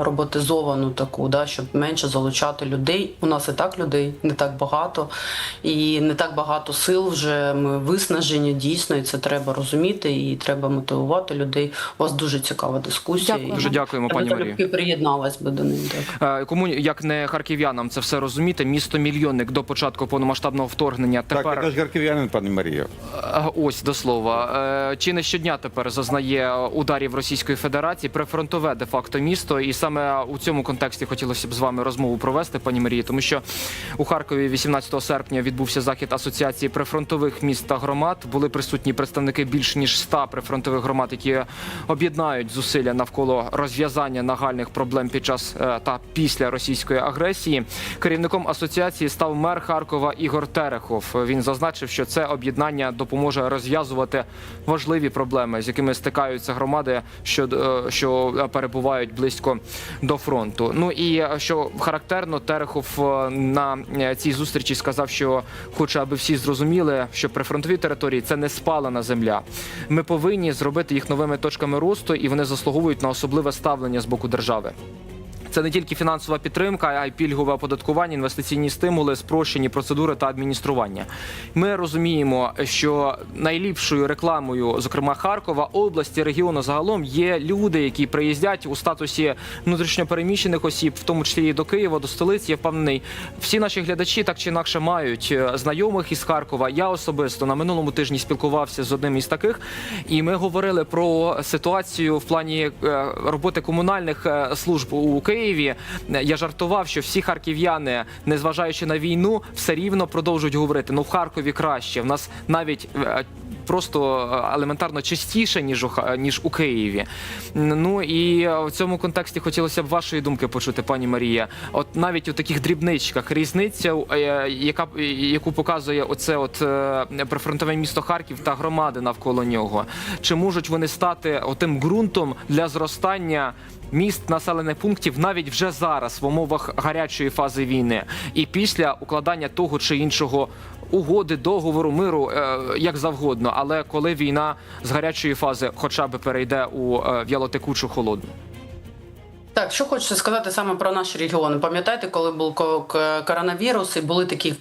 роботизовану таку, да, щоб менше залучати людей. У нас і так людей не так багато, і не так багато сил вже ми виснажені дійсно, і це треба розуміти, і треба мотивувати людей. У вас дуже цікава дискусія. Дякую. і Дуже дякуємо, пані Марія. приєдналась би до них. Так. Кому як не харків'янам це все розуміти? Місто мільйонник до початку повномасштабного вторгнення. Так, Тепер я ж харків'янин, пане Марія. Ось до слова. Е, Чи не щодня тепер зазнає ударів Російської Федерації прифронтове де факто місто, і саме у цьому контексті хотілося б з вами розмову провести, пані Марії, тому що у Харкові 18 серпня відбувся захід асоціації прифронтових міст та громад. Були присутні представники більш ніж 100 прифронтових громад, які об'єднають зусилля навколо розв'язання нагальних проблем під час е, та після російської агресії. Керівником асоціації став мер Харкова Ігор Терехов. Він зазначив, що це об'єднання допоможе розв'язувати важливі проблеми, з якими стикаються громади, що, е, що перебувають близько до фронту. Ну і е, що характерно, Терехов е, на е, цій зустрічі сказав, що хоче, аби всі зрозуміли, що прифронтові території це не спалена земля. Ми повинні зробити їх новими точками росту, і вони заслуговують на особливе ставлення з боку держави. Це не тільки фінансова підтримка, а й пільгове оподаткування, інвестиційні стимули, спрощені процедури та адміністрування. Ми розуміємо, що найліпшою рекламою, зокрема Харкова, області, регіону загалом є люди, які приїздять у статусі внутрішньопереміщених осіб, в тому числі і до Києва, до столиці. Я впевнений, всі наші глядачі так чи інакше мають е, знайомих із Харкова. Я особисто на минулому тижні спілкувався з одним із таких, і ми говорили про ситуацію в плані е, роботи комунальних е, служб у Києві. Е, Я жартував, що всі харків'яни, незважаючи на війну, все рівно продовжують говорити: ну в Харкові краще. В нас навіть е, просто е, елементарно чистіше ніж у ніж у Києві. Ну і е, в цьому контексті хотілося б вашої думки почути, пані Марія. От навіть у таких дрібничках різниця, е, яка яку показує оце от прифронтове місто Харків та громади навколо нього. Чи можуть вони стати отим ґрунтом для зростання? Міст населених пунктів навіть вже зараз в умовах гарячої фази війни і після укладання того чи іншого угоди, договору, миру, е, як завгодно. Але коли війна з гарячої фази, хоча б перейде у е, в'ялотекучу холодну. Так, що хочеться сказати саме про наш регіон. Пам'ятаєте, коли був коронавірус і були такі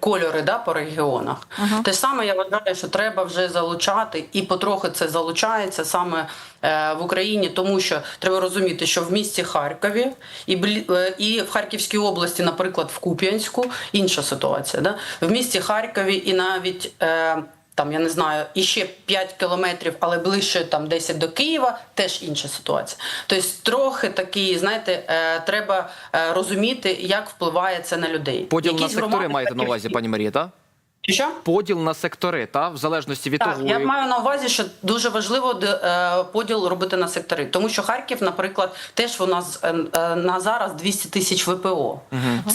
кольори да, по регіонах? Те ж саме я вважаю, що треба вже залучати, і потрохи це залучається саме е, в Україні, тому що треба розуміти, що в місті Харкові і, блі- е, і в Харківській області, наприклад, в Куп'янську, інша ситуація. Да? В місті Харкові і навіть. Е, там я не знаю, іще 5 кілометрів, але ближче там 10 до Києва, теж інша ситуація. Тобто, трохи такі, знаєте, е, треба е, розуміти, як впливає це на людей. Поділ на сектори громади маєте на увазі, пані Марія, так? Що? Поділ на сектори, та в залежності від Так, того, я маю на увазі, що дуже важливо е, поділ робити на сектори, тому що Харків, наприклад, теж у нас на зараз 200 тисяч ВПО.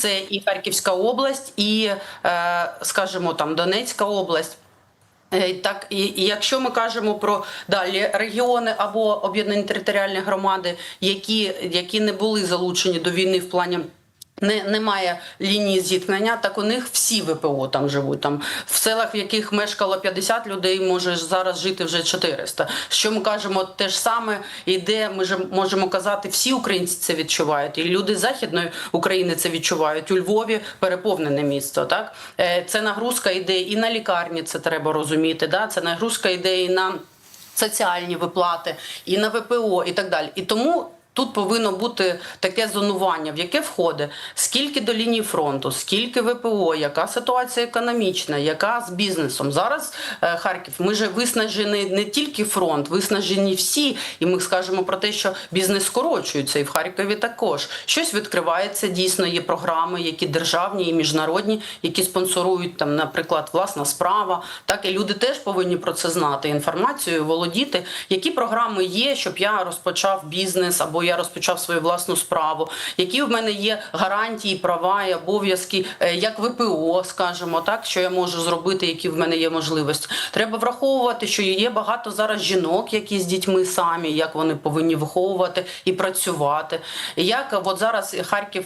Це і Харківська область, і, скажімо, там Донецька область. Е, Так, і, і якщо ми кажемо про далі регіони або об'єднані територіальні громади, які, які не були залучені до війни в плані. Не, немає лінії зіткнення, так у них всі ВПО там живуть. Там в селах, в яких мешкало 50 людей, може зараз жити вже 400. Що ми кажемо, те ж саме іде. Ми ж можемо казати, всі українці це відчувають, і люди західної України це відчувають. У Львові переповнене місто. Так Е, це нагрузка йде і на лікарні. Це треба розуміти. Да? Це нагрузка йде і на соціальні виплати, і на ВПО, і так далі. І тому. Тут повинно бути таке зонування, в яке входить скільки до лінії фронту, скільки ВПО, яка ситуація економічна, яка з бізнесом. Зараз е, Харків, ми же виснажені не тільки фронт, виснажені всі. І ми скажемо про те, що бізнес скорочується, і в Харкові також щось відкривається. Дійсно, є програми, які державні і міжнародні, які спонсорують там, наприклад, власна справа. Так і люди теж повинні про це знати інформацію, володіти, які програми є, щоб я розпочав бізнес або я розпочав свою власну справу, які в мене є гарантії, права і обов'язки, е, як ВПО, скажімо так, що я можу зробити, які в мене є можливості. Треба враховувати, що є багато зараз жінок, які з дітьми самі, як вони повинні виховувати і працювати. Як от зараз Харків.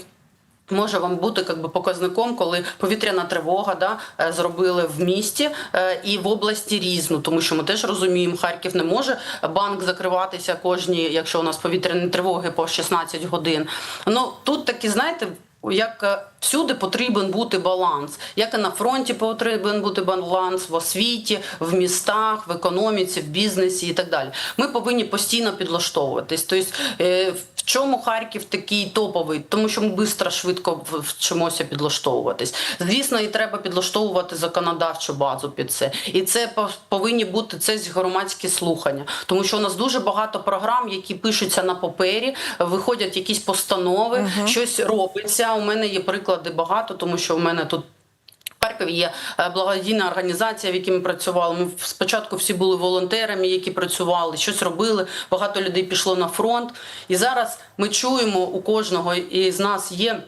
Може вам бути как би, показником, коли повітряна тривога да, е, зробили в місті е, і в області різну, тому що ми теж розуміємо, Харків не може банк закриватися кожні, якщо у нас повітряні тривоги по 16 годин. Ну тут такі, знаєте, як е, всюди потрібен бути баланс, як і на фронті потрібен бути баланс в освіті, в містах, в економіці, в бізнесі і так далі. Ми повинні постійно підлаштовуватись. Тобто, е, в чому Харків такий топовий? Тому що ми швидко, швидко вчимося підлаштовуватись. Звісно, і треба підлаштовувати законодавчу базу під це. І це по- повинні бути це громадські слухання, тому що у нас дуже багато програм, які пишуться на папері, виходять якісь постанови, щось робиться. У мене є приклади багато, тому що у мене тут. В Харкові є е, благодійна організація, в якій ми працювали. Ми спочатку всі були волонтерами, які працювали, щось робили. Багато людей пішло на фронт. І зараз ми чуємо у кожного із нас є.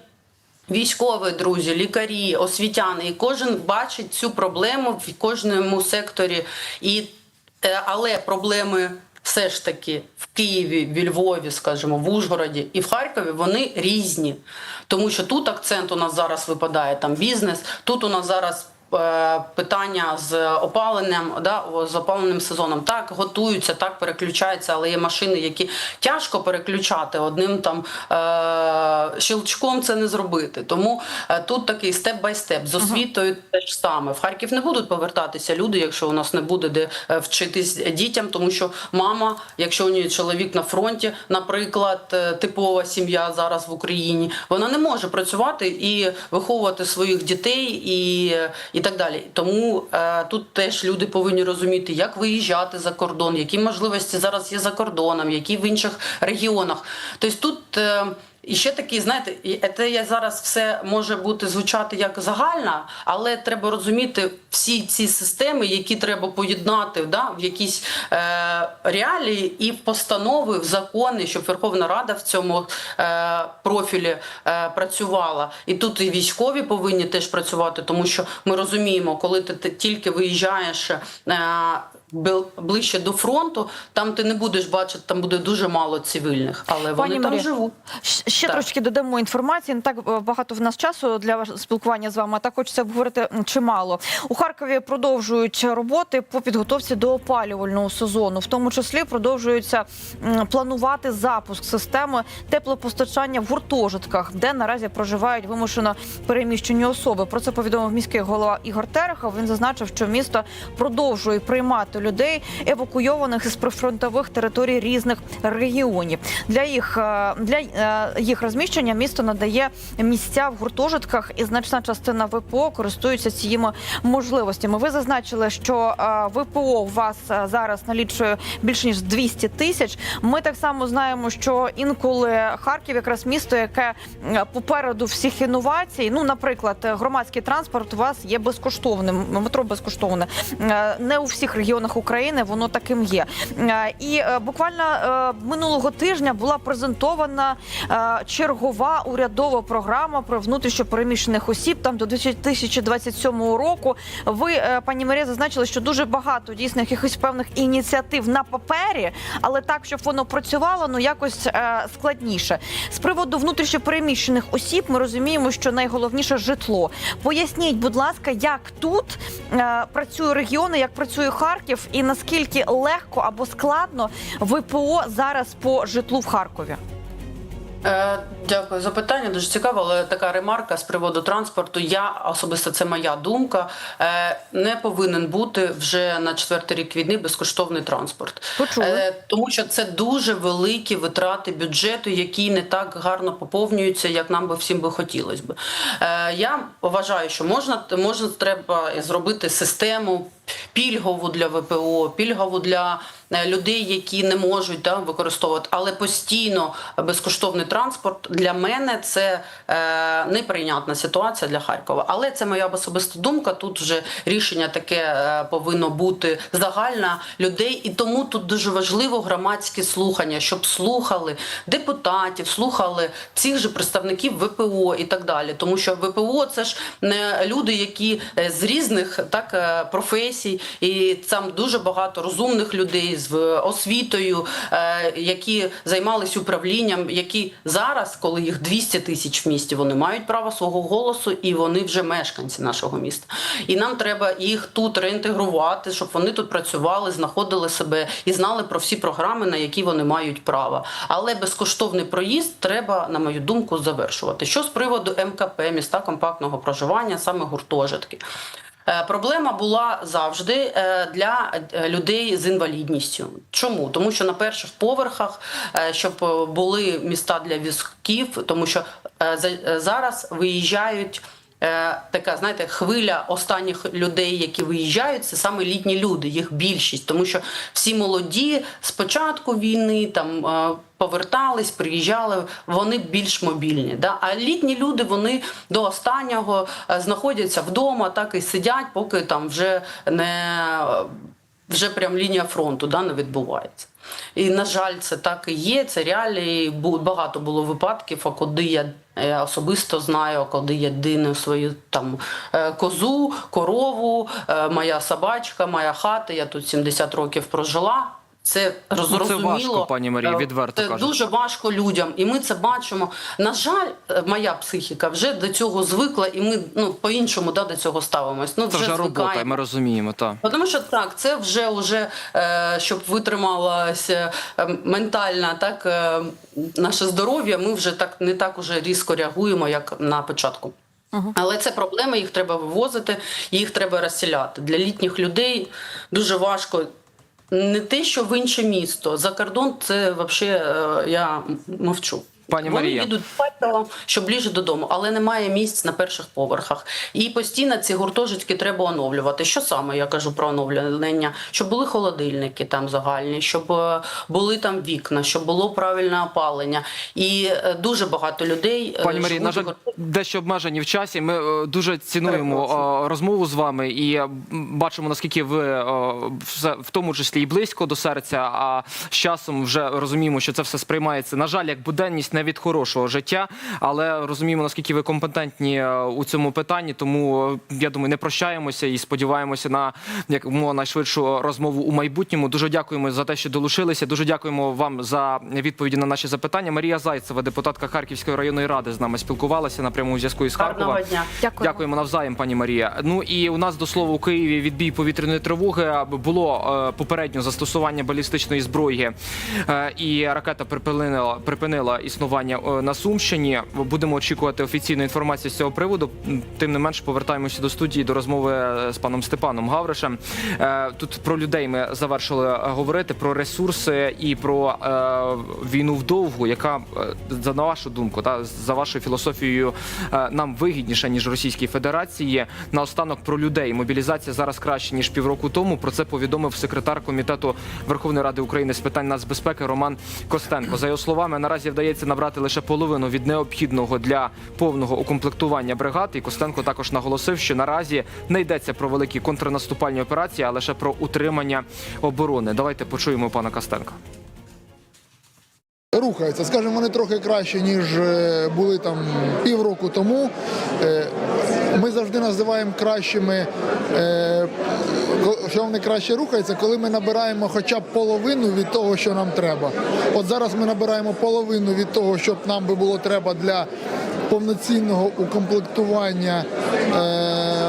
Військові друзі, лікарі, освітяни, і кожен бачить цю проблему в кожному секторі. І, е, але проблеми все ж таки в Києві, в Львові, скажімо, в Ужгороді і в Харкові вони різні. Тому що тут акцент у нас зараз випадає там бізнес, тут у нас зараз. Е, Питання з опаленням, да, з опаленим сезоном. Так, готуються, так переключаються, але є машини, які тяжко переключати одним там е- щелчком це не зробити. Тому е, тут такий степ-бай-степ. З освітою теж саме. В Харків не будуть повертатися люди, якщо у нас не буде де е, вчитись дітям, тому що мама, якщо у неї чоловік на фронті, наприклад, типова сім'я зараз в Україні, вона не може працювати і виховувати своїх дітей і, і так далі. Тому е, тут теж люди повинні розуміти, як виїжджати за кордон, які можливості зараз є за кордоном, які в інших регіонах. Тобто тут. Е, і ще такий, знаєте, це я зараз все може бути звучати як загальна, але треба розуміти всі ці системи, які треба поєднати да, в якісь е, реалії і в постанови, в закони, щоб Верховна Рада в цьому е, профілі е, працювала. І тут і військові повинні теж працювати, тому що ми розуміємо, коли ти, тільки виїжджаєш. Е, Ближче до фронту, там ти не будеш бачити, там буде дуже мало цивільних, але вони Пані там живуть. Ще Так. трошки додамо інформації. Не так е, багато в нас часу для спілкування з вами. а Так хочеться обговорити чимало. У Харкові продовжують роботи по підготовці до опалювального сезону. В тому числі продовжуються м, планувати запуск системи теплопостачання в гуртожитках, де наразі проживають вимушено переміщені особи. Про це повідомив міський голова Ігор Терехов. Він зазначив, що місто продовжує приймати людей, евакуйованих із прифронтових територій різних регіонів. Для їх е, для е, їх розміщення місто надає місця в гуртожитках, і значна частина ВПО користуються цими можливостями. Ви зазначили, що е, ВПО у вас зараз налічує більше ніж 200 тисяч. Ми так само знаємо, що інколи Харків якраз місто, яке попереду всіх інновацій. Ну, наприклад, громадський транспорт у вас є безкоштовним. Метро безкоштовне. Не у всіх регіонах України воно таким є. Е, І е, буквально е, минулого тижня була презентована чергова урядова програма про внутрішньопереміщених осіб там до 2027 року. Ви, пані Марія, зазначили, що дуже багато дійсно якихось певних ініціатив на папері, але так, щоб воно працювало, ну якось складніше. З приводу внутрішньопереміщених осіб ми розуміємо, що найголовніше житло. Поясніть, будь ласка, як тут працює регіони, як працює Харків, і наскільки легко або складно ВПО зараз по житлу в Харкові? Е, Дякую за питання. Дуже цікаво, але така ремарка з приводу транспорту. Я особисто це моя думка. е, Не повинен бути вже на четвертий рік війни безкоштовний транспорт. Почули. Е, Тому що це дуже великі витрати бюджету, які не так гарно поповнюються, як нам би всім би хотілося б. Е, Я вважаю, що можна можна треба зробити систему пільгову для ВПО, пільгову для людей, які не можуть да, використовувати, але постійно безкоштовний транспорт для мене це е, неприйнятна ситуація для Харкова. Але це моя особиста думка. Тут вже рішення таке е, повинно бути загальне людей, і тому тут дуже важливо громадські слухання, щоб слухали депутатів, слухали цих же представників ВПО і так далі. Тому що ВПО це ж не люди, які е, з різних так е, професій, і там дуже багато розумних людей з освітою, е, які займалися управлінням, які зараз, коли їх 200 тисяч в місті, вони мають право свого голосу і вони вже мешканці нашого міста. І нам треба їх тут реінтегрувати, щоб вони тут працювали, знаходили себе і знали про всі програми, на які вони мають право. Але безкоштовний проїзд треба, на мою думку, завершувати. Що з приводу МКП, міста компактного проживання, саме гуртожитки. Е, Проблема була завжди е, для е, людей з інвалідністю. Чому? Тому що на перших поверхах, щоб були міста для візків, тому що за- зараз виїжджають. Е, Така, знаєте, хвиля останніх людей, які виїжджають, це саме літні люди, їх більшість, тому що всі молоді з початку війни там е, повертались, приїжджали, вони більш мобільні. Да? А літні люди вони до останнього е, знаходяться вдома, так і сидять, поки там вже не вже прям лінія фронту да, не відбувається. І, на жаль, це так і є. Це реалії. Багато було випадків, а куди я е, особисто знаю, коли я дину свою там е, козу, корову, е, моя собачка, моя хата. Я тут 70 років прожила. Це зрозуміло. важко, пані Марії, Е, відверто це кажучи. Дуже важко людям, і ми це бачимо. На жаль, е, моя психіка вже до цього звикла, і ми ну по-іншому да, до цього ставимось. Ну Це вже робота, і звикаємо. ми розуміємо. Та. Тому що так, це вже уже е, щоб витрималося е, ментально, так е, наше здоров'я. Ми вже так не так уже різко реагуємо, як на початку. Але це проблеми, їх треба вивозити, їх треба розселяти. Для літніх людей дуже важко. Не те, що в інше місто. За кордон це взагалі е, я мовчу. Пані Вони Марія. їдуть в Харкова, щоб ближче додому, але немає місць на перших поверхах. І постійно ці гуртожитки треба оновлювати. Що саме я кажу про оновлення? Щоб були холодильники там загальні, щоб е, були там вікна, щоб було правильне опалення. І е, дуже багато людей е, Пані живуть на жаль, дещо обмежені в часі. Ми дуже цінуємо Перепрошую. е, розмову з вами і бачимо, наскільки ви в тому числі і близько до серця. А з часом вже розуміємо, що це все сприймається. На жаль, як буденність не від хорошого життя, але розуміємо, наскільки ви компетентні е, у цьому питанні. Тому е, я думаю, не прощаємося і сподіваємося на як мова найшвидшу розмову у майбутньому. Дуже дякуємо за те, що долучилися. Дуже дякуємо вам за відповіді на наші запитання. Марія Зайцева, депутатка Харківської районної ради, з нами спілкувалася на прямому зв'язку із Харкова. Дня. Дякую. Дякуємо навзаєм, пані Марія. Ну і у нас до слова у Києві відбій повітряної тривоги було е, попередньо застосування балістичної зброї, і ракета припинила припинила існування е, на Сумщині. Будемо очікувати офіційну інформацію з цього приводу. Тим не менш, повертаємося до студії до розмови е, з паном Степаном Гавришем. Е, Тут про людей ми завершили говорити про ресурси і про війну вдовгу, яка за на вашу думку, та за вашою філософією нам вигідніша ніж Російській Федерації. Наостанок про людей. Мобілізація зараз краще ніж півроку тому. Про це повідомив секретар комітету Верховної Ради України з питань нацбезпеки Роман Костенко. За його словами, наразі вдається набрати лише половину від необхідного для повного укомплектування бригад. І Костенко також наголосив, що наразі не йдеться про великі контрнаступальні операції, а лише про утримання оборони. Давайте почуємо пана Костенка. Рухаються, скажімо, вони трохи краще, ніж е, були там півроку тому. Ми завжди називаємо кращими, е, що вони краще рухаються, коли ми набираємо хоча б половину від того, що нам треба. От зараз ми набираємо половину від того, що нам би було треба для повноцінного укомплектування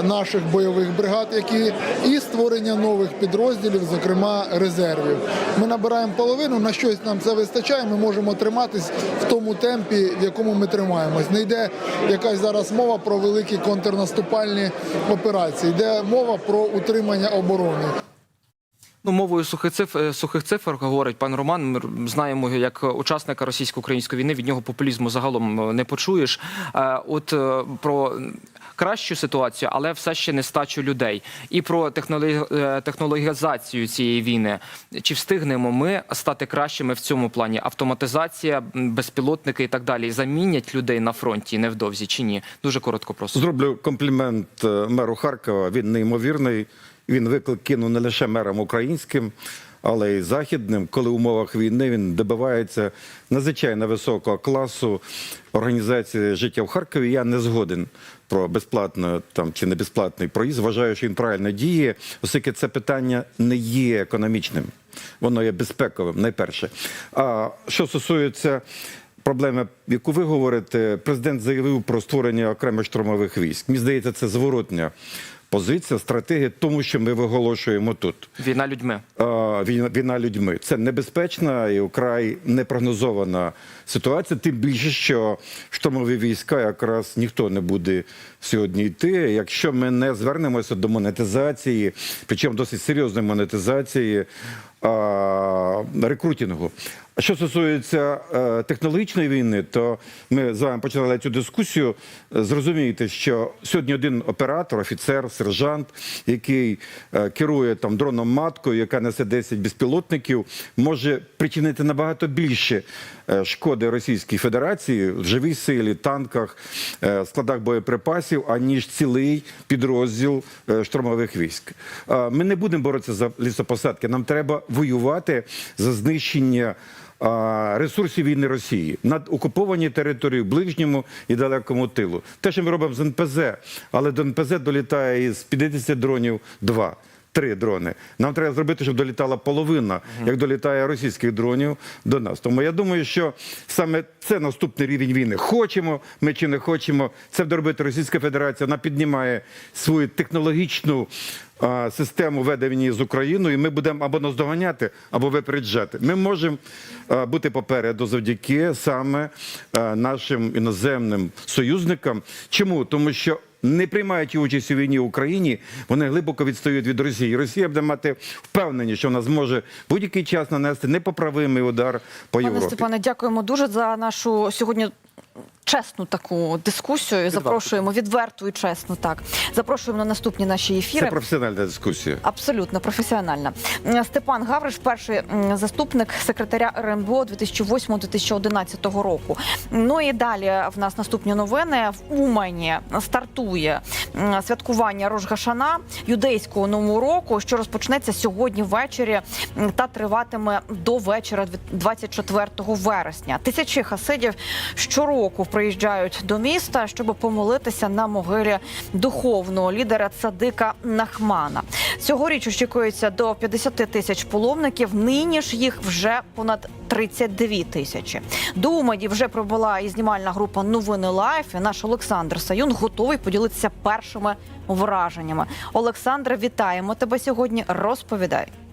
наших бойових бригад, які і створення нових підрозділів, зокрема резервів. Ми набираємо половину, на щось нам це вистачає. Ми можемо триматись в тому темпі, в якому ми тримаємось. Не йде якась зараз мова про великі контрнаступальні операції. Йде мова про утримання оборони. Ну, мовою сухих цифр, сухих цифр говорить пан Роман. Ми знаємо як учасника російсько-української війни. Від нього популізму загалом е, не почуєш. Е, От е, про кращу ситуацію, але все ще нестачу людей, і про е, технологізацію цієї війни. Чи встигнемо ми стати кращими в цьому плані? Автоматизація, безпілотники і так далі замінять людей на фронті невдовзі чи ні? Дуже коротко просто. Зроблю комплімент е, меру Харкова. Він неймовірний. Він виклик кинув не лише мерам українським, але й західним, коли в умовах війни він добивається надзвичайно високого класу організації життя в Харкові. Я не згоден про безплатно там чи не безплатний проїзд. Вважаю, що він правильно діє, оскільки це питання не є економічним, воно є безпековим, найперше. А що стосується проблеми, яку ви говорите, президент заявив про створення окремих штурмових військ. Мені здається, це зворотня позиція, стратегія, тому що ми виголошуємо тут. Війна людьми. А, Війна, війна людьми це небезпечна і вкрай непрогнозована ситуація. Тим більше, що штурмові війська якраз ніхто не буде сьогодні йти, якщо ми не звернемося до монетизації, причому досить серйозної монетизації а, рекрутингу. А що стосується е, технологічної війни, то ми з вами почали цю дискусію. Зрозумієте, що сьогодні один оператор, офіцер, сержант, який е, керує там дроном маткою, яка несе 10 безпілотників, може причинити набагато більше е, шкоди Російській Федерації в живій силі, танках, е, складах боєприпасів, аніж цілий підрозділ штурмових військ. Ми не будемо боротися за лісопосадки. Нам треба воювати за знищення ресурсів війни Росії на окуповані території ближньому і далекому тилу. Те, що ми робимо з НПЗ, але до НПЗ долітає із 50 дронів два. Три дрони. Нам треба зробити, щоб долітала половина, як долітає російських дронів до нас. Тому я думаю, що саме це наступний рівень війни. Хочемо ми чи не хочемо, це буде робити Російська Федерація. Вона піднімає свою технологічну систему ведення з Україною, і ми будемо або наздоганяти, або випереджати. Ми можемо бути попереду завдяки саме нашим іноземним союзникам. Чому? Тому що не приймаючи участь у війні в Україні, вони глибоко відстають від Росії. Росія буде мати впевненість, що вона зможе будь-який час нанести непоправимий удар по Пане Степане, дякуємо дуже за нашу сьогодні. Чесну таку дискусію запрошуємо відверту і чесну. Так запрошуємо на наступні наші ефіри. Це професіональна дискусія. Абсолютно професіональна. Степан Гавриш, перший заступник секретаря РНБО 2008-2011 року. Ну і далі в нас наступні новини. В Умані стартує святкування Рожгашана юдейського нового року, що розпочнеться сьогодні ввечері та триватиме до вечора 24 вересня. Тисячі хасидів щороку приїжджають до міста, щоб помолитися на могилі духовного лідера Цадика Нахмана. Цьогоріч очікується до 50 тисяч паломників. Нині ж їх вже понад 32 тисячі. До Умані вже прибула і знімальна група Новини Лайф. Наш Олександр Саюн готовий поділитися першими враженнями. Олександре, вітаємо тебе сьогодні. Розповідай.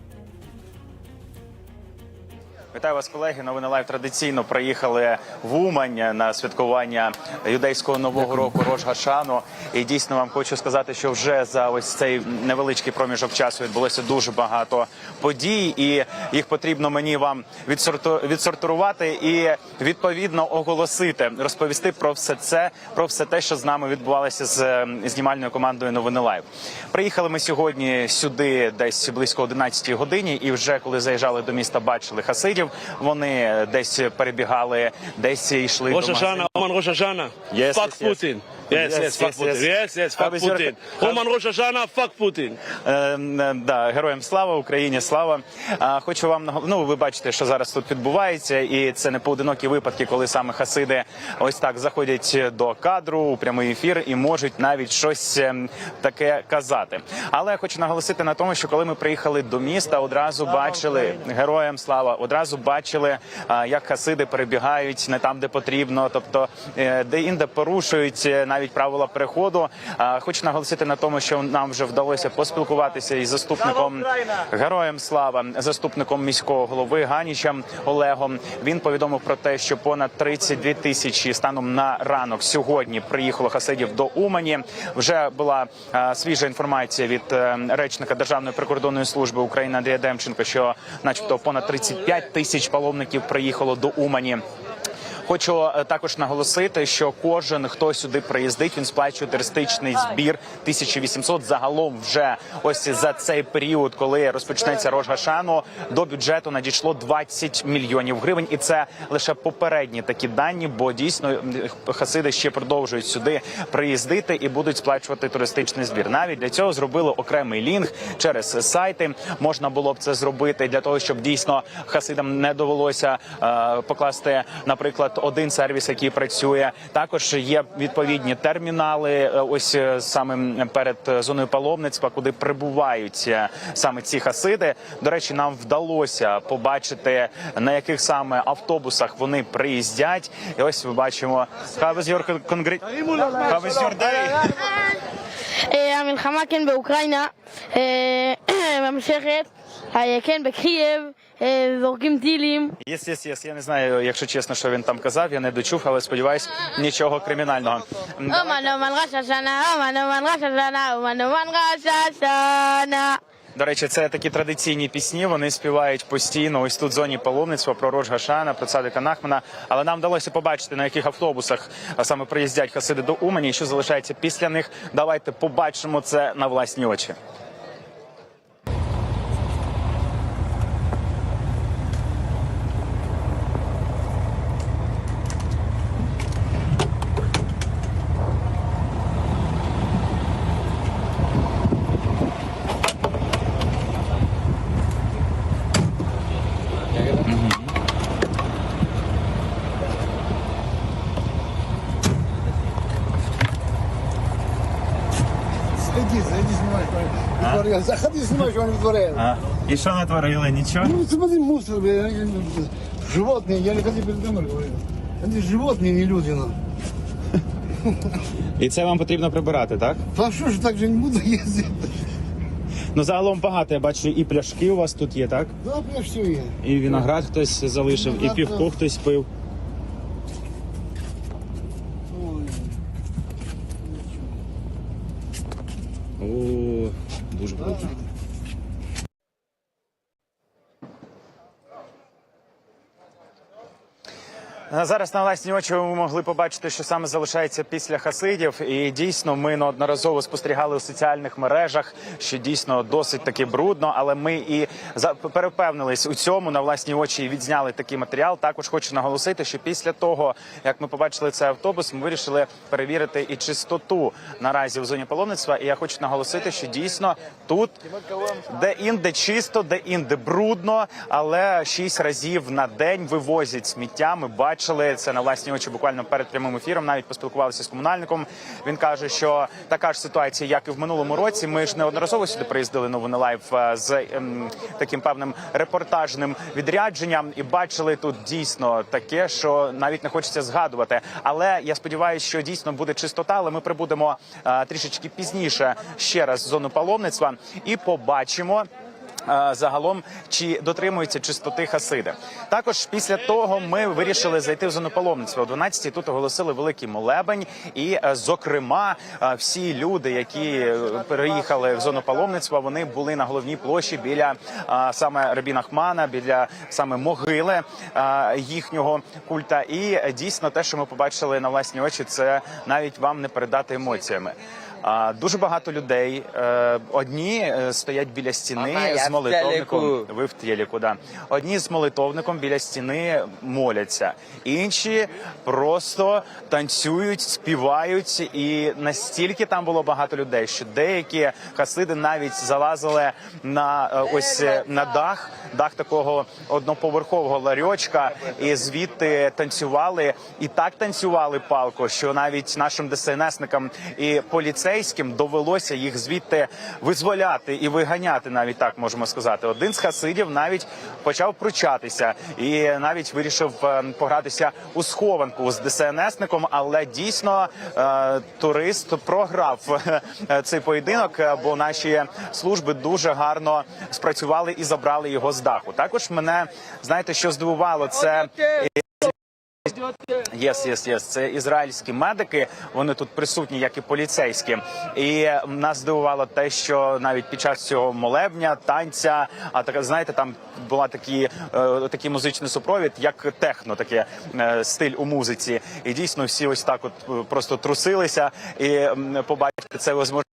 Вітаю вас, колеги. Новини лайв традиційно приїхали в Умань на святкування юдейського нового року Рош Гашану. І дійсно вам хочу сказати, що вже за ось цей невеличкий проміжок часу відбулося дуже багато подій, і їх потрібно мені вам відсорту- відсортувати і відповідно оголосити, розповісти про все це, про все те, що з нами відбувалося з е, знімальною командою Новини Лайв. Приїхали ми сьогодні сюди, десь близько 11 годині, і вже коли заїжджали до міста, бачили хасидів. Вони десь перебігали, десь йшли Рошашана, до Рошашана, Rosh Hashanah. Yes, yes, yes. Putin. Yes, Yes, yes, fuck Putin. yes. Yes, fuck Putin. Rosh Hashanah, fuck Putin. Е, е, да, героям слава Україні, слава. А, хочу вам нагов- ну, ви бачите, що зараз тут відбувається, і це не поодинокі випадки, коли саме хасиди ось так заходять до кадру у прямий ефір і можуть навіть щось ем, таке казати. Але я хочу наголосити на тому, що коли ми приїхали до міста, одразу бачили героям слава, одразу бачили, а, як хасиди перебігають не там, де потрібно, тобто е, де інде порушують е, навіть правила переходу. Хочу наголосити на тому, що нам вже вдалося поспілкуватися із заступником героєм слава, заступником міського голови Ганічем Олегом. Він повідомив про те, що понад 32 тисячі станом на ранок сьогодні приїхало хасидів до Умані. Вже була свіжа інформація від е, речника Державної прикордонної служби України Андрія Демченко, що, начебто, понад 35 тисяч паломників приїхало до Умані. Хочу е, також наголосити, що кожен, хто сюди приїздить, він сплачує туристичний збір 1800 загалом вже ось за цей період, коли розпочнеться Рож Гашану, до бюджету надійшло 20 мільйонів гривень, і це лише попередні такі дані, бо дійсно хасиди ще продовжують сюди приїздити і будуть сплачувати туристичний збір. Навіть для цього зробили окремий лінк через сайти. Можна було б це зробити для того, щоб дійсно хасидам не довелося е, покласти, наприклад, один сервіс, який працює. Також є відповідні термінали. е, Ось е, саме перед е, зоною паломництва, куди прибувають е, саме ці хасиди. До речі, нам вдалося побачити на яких саме автобусах вони приїздять. І ось ми бачимо How was your congre- How was your day? אה, המלחמה כן באוקראינה אה, ממשיכת, אה, כן בקייב, Великим ділім. Єс, єс, єс. Я не знаю, якщо чесно, що він там казав. Я не дочув, але сподіваюсь, нічого кримінального. До речі, це такі традиційні пісні. Вони співають постійно. Ось тут в зоні паломництва про Рож Гашана, про Цадика Нахмана. Але нам вдалося побачити на яких автобусах саме приїздять хасиди до Умані, і що залишається після них. Давайте побачимо це на власні очі. Що. І що натворили? Нічого? Ну, смотри, мусор, животные, я не хотел перед камерой говорю. Они животные, не люди, ну. І це вам потрібно прибирати, так? А что же так же не буду ездить? Ну загалом багато. Я бачу, і пляшки у вас тут є, так? Да, все я. І виноград хтось залишив, і півко хтось пив. Ой. О, дуже брудно. А Зараз на власні очі ви могли побачити, що саме залишається після хасидів, і дійсно ми неодноразово спостерігали у соціальних мережах, що дійсно досить таки брудно. Але ми і перепевнились у цьому на власні очі і відзняли такий матеріал. Також хочу наголосити, що після того, як ми побачили цей автобус, ми вирішили перевірити і чистоту наразі в зоні паломництва. І я хочу наголосити, що дійсно тут де інде чисто, де інде брудно, але шість разів на день вивозять сміття. Ми бачили це на власні очі буквально перед прямим ефіром. Навіть поспілкувалися з комунальником. Він каже, що така ж ситуація, як і в минулому році. Ми ж неодноразово сюди приїздили новини лайв е, з ем, таким певним репортажним відрядженням, і бачили тут дійсно таке, що навіть не хочеться згадувати. Але я сподіваюся, що дійсно буде чистота. Але ми прибудемо е, трішечки пізніше ще раз в зону паломництва і побачимо. Загалом чи дотримуються чистоти хасиди. Також після того ми вирішили зайти в зону паломництва. О 12-й тут оголосили великий молебень, і е, зокрема е, всі люди, які е, переїхали в зону паломництва, вони були на головній площі біля саме Рабіна Хмана, біля саме могили їхнього культа. І дійсно те, що ми побачили на власні очі, це навіть вам не передати емоціями. А, Дуже багато людей. Е, Одні е, стоять біля стіни з молитовником. Ви в телеку, да. Одні з молитовником біля стіни моляться, інші просто танцюють, співають, і настільки там було багато людей, що деякі хасиди навіть залазили на е, ось на дах, дах такого одноповерхового ларьочка, і звідти танцювали, і так танцювали палко, що навіть нашим ДСНСникам і поліцейським довелося їх звідти визволяти і виганяти, навіть так можемо сказати. Один з хасидів навіть почав пручатися і навіть вирішив е, погратися у схованку з ДСНСником, але дійсно е, турист програв е, цей поєдинок, бо наші служби дуже гарно спрацювали і забрали його з даху. Також мене знаєте, що здивувало, це Єс, єс, єс. Це ізраїльські медики. Вони тут присутні, як і поліцейські. І нас здивувало те, що навіть під час цього молебня, танця, а так знаєте, там була такі е, такий музичний супровід, як техно, таке е, стиль у музиці. І дійсно всі ось так, от е, просто трусилися і побачити це ви зможете